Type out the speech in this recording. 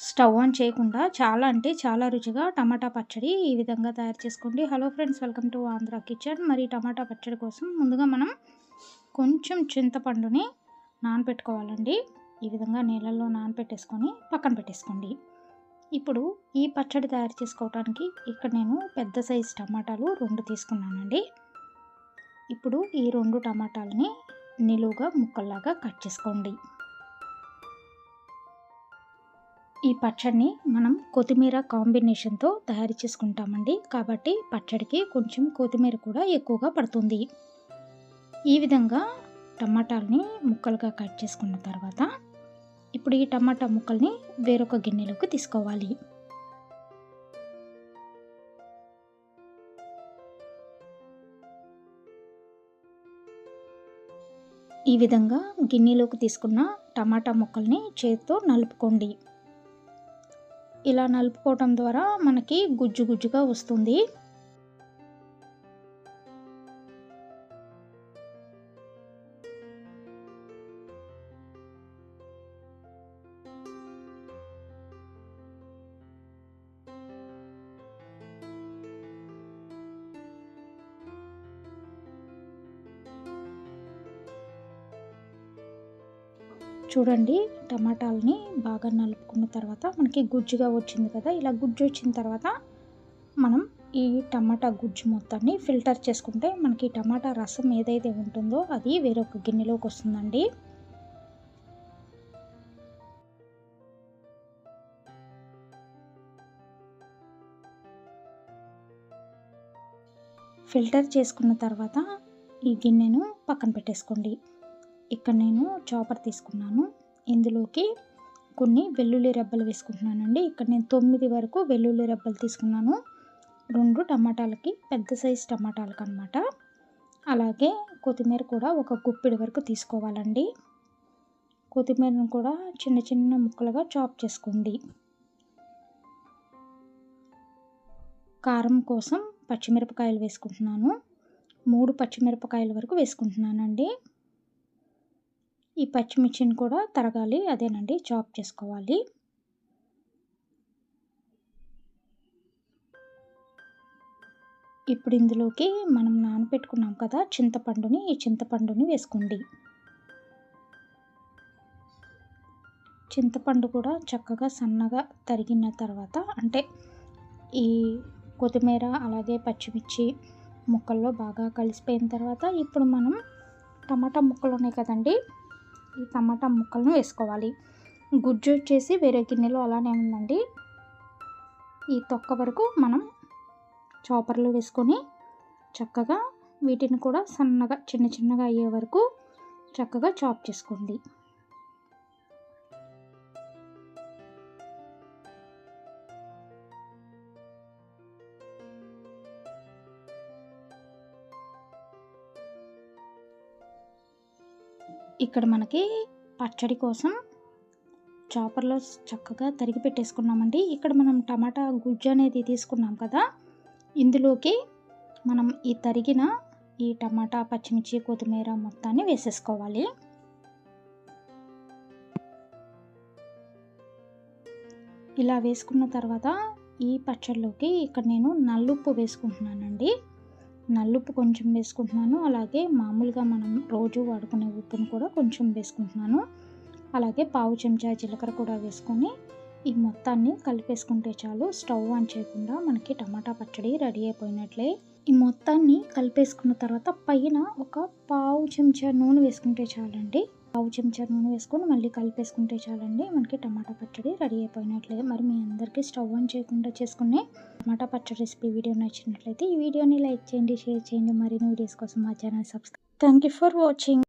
Stove on చేయకుండా చాలా అంటే చాలా రుచిగా టమాటా పచ్చడి ఈ విధంగా తయారు చేసుకోండి. Hello friends welcome to Andhra kitchen మరి టమాటా పచ్చడి కోసం ముందుగా మనం కొంచెం చింతపండుని నానబెట్టుకోవాలండి ఈ విధంగా నీళ్ళల్లో నానబెట్టేసుకొని పక్కన పెట్టేసుకోండి. ఇప్పుడు ఈ పచ్చడి తయారు చేసుకోవడానికి ఇక్కడ నేను పెద్ద సైజు టమాటాలు రెండు తీసుకున్నానండి. ఇప్పుడు ఈ రెండు టమాటాలని నిలువుగా ముక్కల్లాగా కట్ చేసుకోండి. ఈ పచ్చడిని మనం కొత్తిమీర కాంబినేషన్తో తయారు చేసుకుంటామండి. కాబట్టి పచ్చడికి కొంచెం కొత్తిమీర కూడా ఎక్కువగా పడుతుంది. ఈ విధంగా టమాటాలని ముక్కలుగా కట్ చేసుకున్న తర్వాత ఇప్పుడు ఈ టమాటా ముక్కల్ని వేరొక గిన్నెలోకి తీసుకోవాలి. ఈ విధంగా గిన్నెలోకి తీసుకున్న టమాటా ముక్కల్ని చేతితో నలుపుకోండి. ఇలా నలుపుకోవటం ద్వారా మనకి గుజ్జు గుజ్జుగా వస్తుంది. చూడండి టమాటాలని బాగా నలుపుకున్న తర్వాత మనకి గుజ్జుగా వచ్చింది కదా ఇలా గుజ్జు వచ్చిన తర్వాత మనం ఈ టమాటా గుజ్జు మొత్తాన్ని ఫిల్టర్ చేసుకుంటే మనకి టమాటా రసం ఏదైతే ఉంటుందో అది వేరొక గిన్నెలోకి వస్తుందండి. ఫిల్టర్ చేసుకున్న తర్వాత ఈ గిన్నెను పక్కన పెట్టేసుకోండి. ఇక్కడ నేను చాపర్ తీసుకున్నాను. ఇందులోకి కొన్ని వెల్లుల్లి రెబ్బలు వేసుకుంటున్నానండి. ఇక్కడ నేను తొమ్మిది వరకు వెల్లుల్లి రెబ్బలు తీసుకున్నాను. రెండు టమాటాలకి పెద్ద సైజు టమాటాలకు అనమాట అలాగే కొత్తిమీర కూడా ఒక గుప్పిడి వరకు తీసుకోవాలండి. కొత్తిమీరను కూడా చిన్న చిన్న ముక్కలుగా చాప్ చేసుకోండి. కారం కోసం పచ్చిమిరపకాయలు వేసుకుంటున్నాను. మూడు పచ్చిమిరపకాయల వరకు వేసుకుంటున్నానండి. ఈ పచ్చిమిర్చిని కూడా తరగాలి. అదేనండి చాప్ చేసుకోవాలి. ఇప్పుడు ఇందులోకి మనం నానబెట్టుకున్నాం కదా చింతపండుని ఈ చింతపండుని వేసుకోండి. చింతపండు కూడా చక్కగా సన్నగా తరిగిన తర్వాత అంటే ఈ కొత్తిమీర అలాగే పచ్చిమిర్చి ముక్కల్లో బాగా కలిసిపోయిన తర్వాత ఇప్పుడు మనం టమాటా ముక్కలు ఉన్నాయి కదండి ఈ టమాటా ముక్కలను వేసుకోవాలి. గుజ్జు వచ్చేసి వేరే గిన్నెలో అలానే ఉందండి. ఈ తొక్క వరకు మనం చాపర్లో వేసుకొని చక్కగా వీటిని కూడా సన్నగా చిన్న చిన్నగా అయ్యే వరకు చక్కగా చాప్ చేసుకోండి. ఇక్కడ మనకి పచ్చడి కోసం చాపర్లో చక్కగా తరిగి పెట్టేసుకున్నామండి. ఇక్కడ మనం టమాటా గుజ్జు అనేది తీసుకున్నాం కదా. ఇందులోకి మనం ఈ తరిగిన ఈ టమాటా పచ్చిమిర్చి కొత్తిమీర మొత్తాన్ని వేసేసుకోవాలి. ఇలా వేసుకున్న తర్వాత ఈ పచ్చడిలోకి ఇక్కడ నేను నల్లుప్పు వేసుకుంటున్నానండి. నల్లుప్పు కొంచెం వేసుకుంటున్నాను. అలాగే మామూలుగా మనం రోజు వాడుకునే ఉప్పును కూడా కొంచెం వేసుకుంటున్నాను. అలాగే పావు చెంచా జీలకర్ర కూడా వేసుకొని ఈ మొత్తాన్ని కలిపేసుకుంటే చాలు. స్టవ్ ఆన్ చేయకుండా మనకి టమాటా పచ్చడి రెడీ అయిపోయినట్లే. ఈ మొత్తాన్ని కలిపేసుకున్న తర్వాత పైన ఒక పావు చెంచా నూనె వేసుకుంటే చాలండి. పావు చెంచా నూనె వేసుకొని మళ్ళీ కలిపేసుకుంటే చాలండి. మనకి టమాటా పచ్చడి రెడీ అయిపోయినట్లే. మరి మీ అందరికీ స్టవ్ ఆన్ చేయకుండా చేసుకునే టమాటా పచ్చడి రెసిపీ వీడియో నచ్చినట్లయితే ఈ వీడియోని లైక్ చేయండి షేర్ చేయండి. మరిన్ని వీడియోస్ కోసం మా channel subscribe. Thank you for watching.